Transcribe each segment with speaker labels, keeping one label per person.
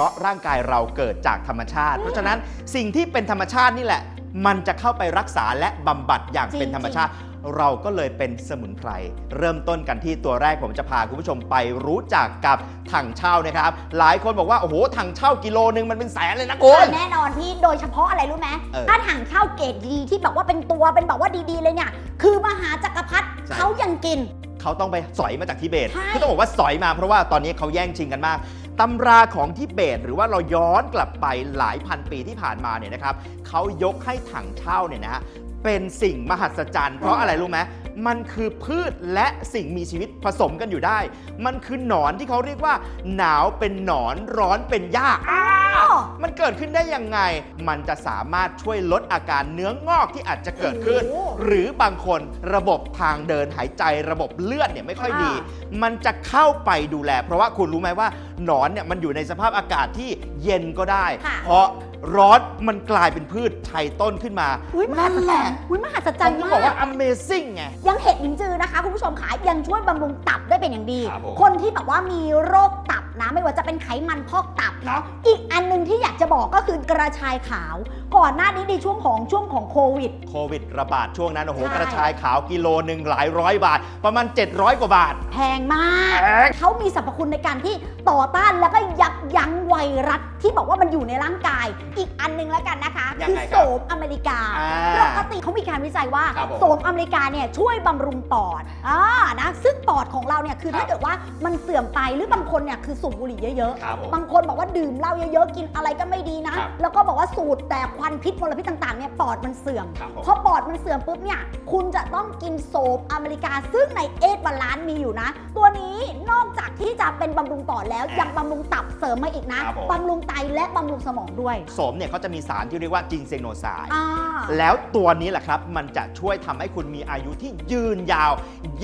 Speaker 1: ราะร่างกายเราเกิดจากธรรมชาติ เพราะฉะนั้นสิ่งที่เป็นธรรมชาตินี่แหละ มันจะเข้าไปรักษาและบำบัดอย่างเป็นธรรมชาติ เราก็เลยเป็นสมุนไพรเริ่มต้นกันที่ตัวแรกผมจะพาคุณผู้ชมไปรู้จักกับถังเช่านะครับ หลายคนบอกว่าโอ้โหถังเช่ากิโลนึงมันเป็นแสนเลยนะคุณ
Speaker 2: แน่นอนพี่โดยเฉพาะอะไรรู้ไหม
Speaker 1: เออ
Speaker 2: ถ้าถังเช่าเกรดดีที่แบบว่าเป็นตัวเป็นแบบว่าดีๆเลยเนี่ย คือมหาจักรพรรดิ
Speaker 1: ใช่
Speaker 2: เขายังกิน
Speaker 1: เขาต้องไปสอยมาจากทิเบต
Speaker 2: ใช่
Speaker 1: คือต้องบอกว่าสอยมาเพราะว่าตอนนี้เขาแย่งชิงกันมาก ตำราของทิเบตหรือว่าเราย้อนกลับไปหลายพันปีที่ผ่านมาเนี่ยนะครับเขายกให้ถังเช่าเนี่ยนะฮะเป็นสิ่งมหัศจรรย์เพราะอะไรรู้ไหมมันคือพืชและสิ่งมีชีวิตผสมกันอยู่ได้ มันคือหนอนที่เขาเรียกว่า หนาวเป็นหนอนร้อนเป็นหญ้า
Speaker 2: อ๋อ
Speaker 1: มันเกิดขึ้นได้ยังไง มันจะสามารถช่วยลดอาการเนื้องอกที่อาจจะเกิดขึ้น
Speaker 2: โอ้โห
Speaker 1: หรือบางคนระบบทางเดินหายใจระบบเลือดเนี่ยไม่ค่อยดี
Speaker 2: อ่
Speaker 1: มันจะเข้าไปดูแล เพราะว่าคุณรู้ไหมว่าหนอนเนี่ยมันอยู่ในสภาพอากาศที่เย็นก็ได้
Speaker 2: ค่ะ
Speaker 1: เพราะ ร้อนมันกลายเป็นพืชชัยต้นขึ้นมา
Speaker 2: อุ้ยมหั
Speaker 1: นั่น
Speaker 2: ศ
Speaker 1: แห
Speaker 2: จร
Speaker 1: ละ
Speaker 2: รย์อุ้ยมหัศจ
Speaker 1: ผ
Speaker 2: รร
Speaker 1: ม
Speaker 2: ย์
Speaker 1: ถึง
Speaker 2: มา
Speaker 1: บอก
Speaker 2: ก
Speaker 1: ว่า amazing ไง
Speaker 2: ยังเห็ดลินจือนะคะ คุณผู้ชมขายังช่วยบำรุงตับได้เป็นอย่างดี
Speaker 1: ครับผม
Speaker 2: คนที่แบบว่ามีโรคตับนะ ไม่ว่าจะเป็นไขมันพอกตับ
Speaker 1: ครั
Speaker 2: เนาะ
Speaker 1: บ
Speaker 2: อีกอันหนึงที่อยากจะบอกก็คือกระชายขาว ก่อนหน้านี้ในช่วงของช่วงของโควิด
Speaker 1: โควิดระบาดช่วงนั้นโอ้โห
Speaker 2: ใช่
Speaker 1: กระชายขาวกิโลหนึ่งหลายร้อยบาท ประมาณ 700 กว่าบาท
Speaker 2: แพงมาก
Speaker 1: แพง
Speaker 2: เขามีสรรพคุณในการที่ต่อต้านแล้วก็ยับยั้งไวรัสที่บอกว่ามันอยู่ในร่างกาย อีกอันหนึงแล้วกันนะคะ
Speaker 1: ยัง
Speaker 2: คือ
Speaker 1: ไงครับ
Speaker 2: โสมอเมริกา
Speaker 1: อ่า
Speaker 2: ปกติเขามีการวิจัยว่า
Speaker 1: ครับผม
Speaker 2: โสมอเมริกาเนี่ยช่วยบำรุงปอดอ่านะซึ่งปอดของเราเนี่ยคือ
Speaker 1: ครับ
Speaker 2: ถ้าเกิดว่ามันเสื่อมไปหรือบางคนเนี่ยคือสูบบุหรี่เยอะ
Speaker 1: ครับผม
Speaker 2: บางคนบอกว่าดื่มเหล้าเยอะๆ กินอะไรก็ไม่ดีนะ
Speaker 1: ครับ
Speaker 2: แล้วก็บอกว่าสูดแต่ควันพิษมลพิษต่างๆเนี่ยปอดมันเสื่อม
Speaker 1: ครับผม
Speaker 2: พอปอดมันเสื่อมปุ๊บเนี่ยคุณจะต้องกินโสมอเมริกาซึ่งในเอทบาลานมีอยู่นะ ตัวนี้นอกจากที่จะเป็นบำรุงปอดแล้ว
Speaker 1: อะ
Speaker 2: ยังบำรุงตับเสริมมาอีกนะครับ
Speaker 1: ผม
Speaker 2: บำรุงไตและบำรุงสมองด้วย
Speaker 1: โสมเนี่ยเขาจะมีสารที่เรียกว่าจินเซโนไซด์
Speaker 2: อ่า
Speaker 1: แล้วตัวนี้แหละครับ มันจะช่วยทำให้คุณมีอายุที่ยืนยาว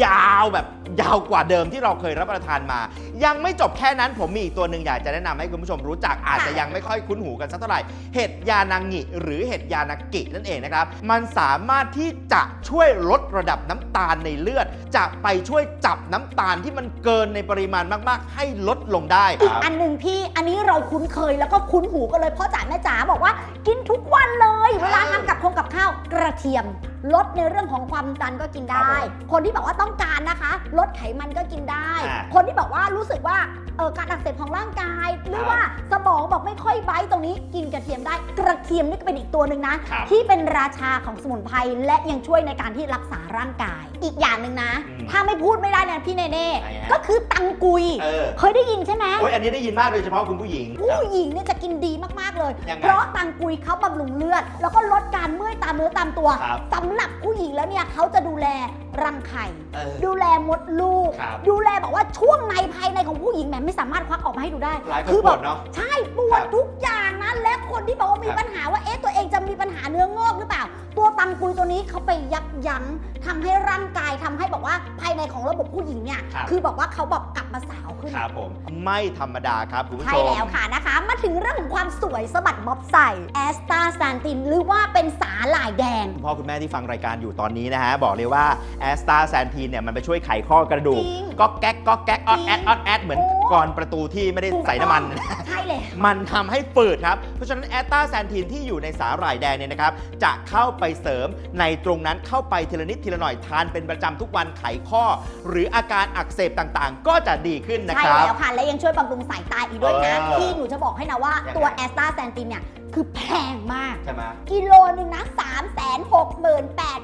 Speaker 1: ยาวแบบยาวกว่าเดิมที่เราเคยรับประทานมา ยังไม่จบแค่นั้นผมมีอีกตัวหนึ่งอยากจะแนะนำให้คุณผู้ชมรู้จักอาจจะยังไม่ค่อยคุ้นหูกันสักเท่าไหร่ เห็ดยานางิหรือเห็ดยานากินั่นเองนะครับ มันสามารถที่จะช่วยลดระดับน้ำตาลในเลือด จะไปช่วยจับน้ำตาลที่มันเกินในปริมาณมาก ๆ ให้ลดลงได้
Speaker 2: อีกอันหนึ่งพี่อันนี้เราคุ้นเคยแล้วก็คุ้นหูกันเลยพ่อจ๋าแม่จ๋าบอกว่ากินทุกวัน กับข้าวกระเทียม ลดในเรื่องของความดันก็กินได้
Speaker 1: ครับผม
Speaker 2: คนที่บอกว่าต้องการนะคะ ลดไขมันก็กินได้
Speaker 1: อ่า
Speaker 2: คนที่บอกว่ารู้สึกว่าเออการอักเสบของร่างกาย หรือว่าสมองบอกไม่ค่อยไบต์ตรงนี้กินกระเทียมได้ กระเทียมนี่ก็เป็นอีกตัวหนึ่งนะ
Speaker 1: ครับ
Speaker 2: ที่เป็นราชาของสมุนไพรและยังช่วยในการที่รักษาร่างกาย อีกอย่างหนึ่งนะ
Speaker 1: อืม
Speaker 2: ถ้าไม่พูดไม่ได้นะพี่เนเน่
Speaker 1: ไหนฮะ
Speaker 2: ก็คือตังกุย
Speaker 1: เออ
Speaker 2: เคยได้ยินใช่ไหม
Speaker 1: โอ้ยอันนี้ได้ยินมากโดยเฉพาะคุณผู้หญิง
Speaker 2: ผู้หญิงเนี่ยจะกินดีมาก ๆ เลย
Speaker 1: ยังไง
Speaker 2: เพราะตังกุยเขาบำรุงเลือด แล้วก็ ตามตัว
Speaker 1: ครับ
Speaker 2: สำหรับผู้หญิงแล้วเนี่ยเขาจะดูแลรังไข่
Speaker 1: เออ
Speaker 2: ดูแลมดลูก
Speaker 1: ครับ
Speaker 2: ดูแลบอกว่าช่วงในภายในของผู้หญิงแหมไม่สามารถควักออกมาให้ดูได้
Speaker 1: หลายคน
Speaker 2: คื
Speaker 1: ป
Speaker 2: แบ
Speaker 1: ว
Speaker 2: บ
Speaker 1: ดเนาะ
Speaker 2: ใช่ปว
Speaker 1: ครั
Speaker 2: ด
Speaker 1: บ
Speaker 2: ทุกอย่างนะและคนที่บอกว่ามี
Speaker 1: ครับ
Speaker 2: ปัญหาว่าเอ๊ะตัวเองจะมีปัญหาเนื้องอกหรือเปล่า ตัวตังกุยตัวนี้เขาไปยับยั้งทำให้ร่างกายทำให้บอกว่าภายในของระบบผู้หญิงเนี่ย
Speaker 1: ครับ
Speaker 2: คือบอกว่าเขาแบบกลับมาสาว ขึ้น
Speaker 1: ครับผม ไม่ธรรมดาครับคุณผู้ช
Speaker 2: ใช่
Speaker 1: ม
Speaker 2: แล้วค่ะนะคะ มาถึงเรื่องของความสวยสะบัดบ๊อบใส่แอสตาซานตินหรือว่าเป็นสาหร่ายแดง
Speaker 1: คุณพ่อคุณแม่ที่ฟังรายการอยู่ตอนนี้นะฮะ บอกเลยว่าแอสตาแซนทีนเนี่ยมันไปช่วยไขข้อกระดูก
Speaker 2: จริง
Speaker 1: ก็แก๊กก็แก๊กออดแอด
Speaker 2: จริง
Speaker 1: ออดแอดเหมือน
Speaker 2: โอ้
Speaker 1: กรอนประตูที่ไม่ได้ใส่น้ำมัน
Speaker 2: ใช่เลย
Speaker 1: มันทำให้ฝืดครับ เพราะฉะนั้นแอสตาแซนทีนที่อยู่ในสาหร่ายแดงเนี่ยนะครับ จะเข้าไปเสริมในตรงนั้นเข้าไปทีละนิดทีละหน่อยทานเป็นประจำทุกวันไขข้อ หรืออาการอักเสบต่างๆ ก็จะดีขึ้นนะ
Speaker 2: ใช่
Speaker 1: ครับ
Speaker 2: แล้วค่ะ และยังช่วยบำรุงสายตาอีกด้วยนะ
Speaker 1: เออ
Speaker 2: ที่หนูจะบอกให้นะว่า
Speaker 1: ยังไง
Speaker 2: ตัวแอสตาแซนตินเนี่ย คือแพงมาก
Speaker 1: ใช่ไหม
Speaker 2: กิโลหนึ่งนะ3 6 8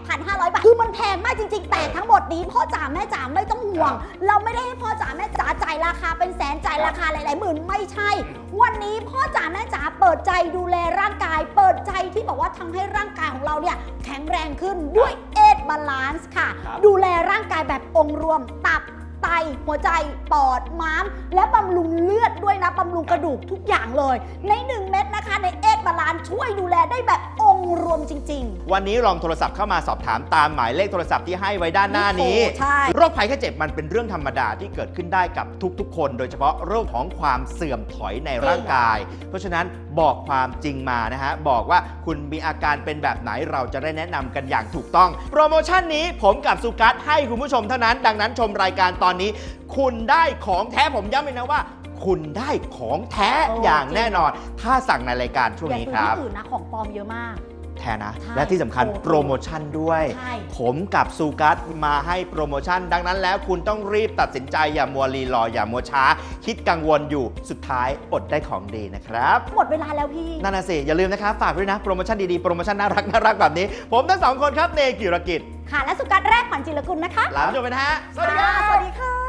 Speaker 2: 5 0 0 บาท คือมันแพงมากจริง ๆ แต่ทั้งหมดนี้พ่อจ๋าแม่จ๋าไม่ต้องห่วง เราไม่ได้ให้พ่อจ๋าแม่จ๋าจ่ายราคาเป็นแสนจ่ายราคาหลายๆหมื่นไม่ใช่ วันนี้พ่อจ๋าแม่จ๋าเปิดใจดูแลร่างกาย เปิดใจที่บอกว่าทำให้ร่างกายของเราเนี่ยแข็งแรงขึ้นด้วยเอทบาลานซ์ค่ะ
Speaker 1: ครับ
Speaker 2: ดูแลร่างกายแบบองค์รวมตับไต หัวใจ ปอด ม้าม และบำรุงเลือดด้วยนะบำรุงกระดูกทุกอย่างเลย ใน 1 เม็ดนะคะในเอ็กบาลานช่วยดูแลได้แบบ องค์รวมจริง
Speaker 1: วันนี้ลองโทรศัพท์เข้ามาสอบถามตามหมายเลขโทรศัพท์ที่ให้ไว้ด้านหน้านี้
Speaker 2: โอ้ใช่
Speaker 1: โรคภัยแค่เจ็บมันเป็นเรื่องธรรมดาที่เกิดขึ้นได้กับทุกๆ คน โดยเฉพาะโรคของความเสื่อมถอยในร่างกาย เพราะฉะนั้นบอกความจริงมานะฮะ บอกว่าคุณมีอาการเป็นแบบไหนเราจะได้แนะนำกันอย่างถูกต้อง โปรโมชั่นนี้ผมกับสุกัสให้คุณผู้ชมเท่านั้น ดังนั้นชมรายการตอนนี้ คุณได้ของแท้ผมย้ำเลยนะว่า คุณได้ของแท้
Speaker 2: โอ้
Speaker 1: อย่าง
Speaker 2: จริง
Speaker 1: แน่นอน ถ้าสั่งในรายการช่วง
Speaker 2: อย่า
Speaker 1: นี้
Speaker 2: ซื้อ
Speaker 1: ครับ
Speaker 2: ที่อื่นนะของปลอมเยอะมาก
Speaker 1: แท้นะ
Speaker 2: ใช่
Speaker 1: และที่สำคัญ
Speaker 2: โอ้
Speaker 1: โปรโมชั่นด้วย
Speaker 2: ใช่
Speaker 1: ผมกับซูกัสมาให้โปรโมชั่น ดังนั้นแล้วคุณต้องรีบตัดสินใจอย่ามัวรีรออย่ามัวช้า คิดกังวลอยู่สุดท้ายอดได้ของดีนะครับ
Speaker 2: หมดเวลาแล้วพี่
Speaker 1: นั่นน่ะสิ อย่าลืมนะครับ ฝากด้วยนะ โปรโมชั่นดีๆ โปรโมชั่นน่ารักน่ารักแบบนี้ ผมทั้งสองคนครับ เนกิรกิจ
Speaker 2: ค่ะ และสุกัดแรกขวัญจิรกุลนะคะ
Speaker 1: ลาไปจบไปนะฮะ สวัสดีครับ
Speaker 2: สวัสดีค่ะ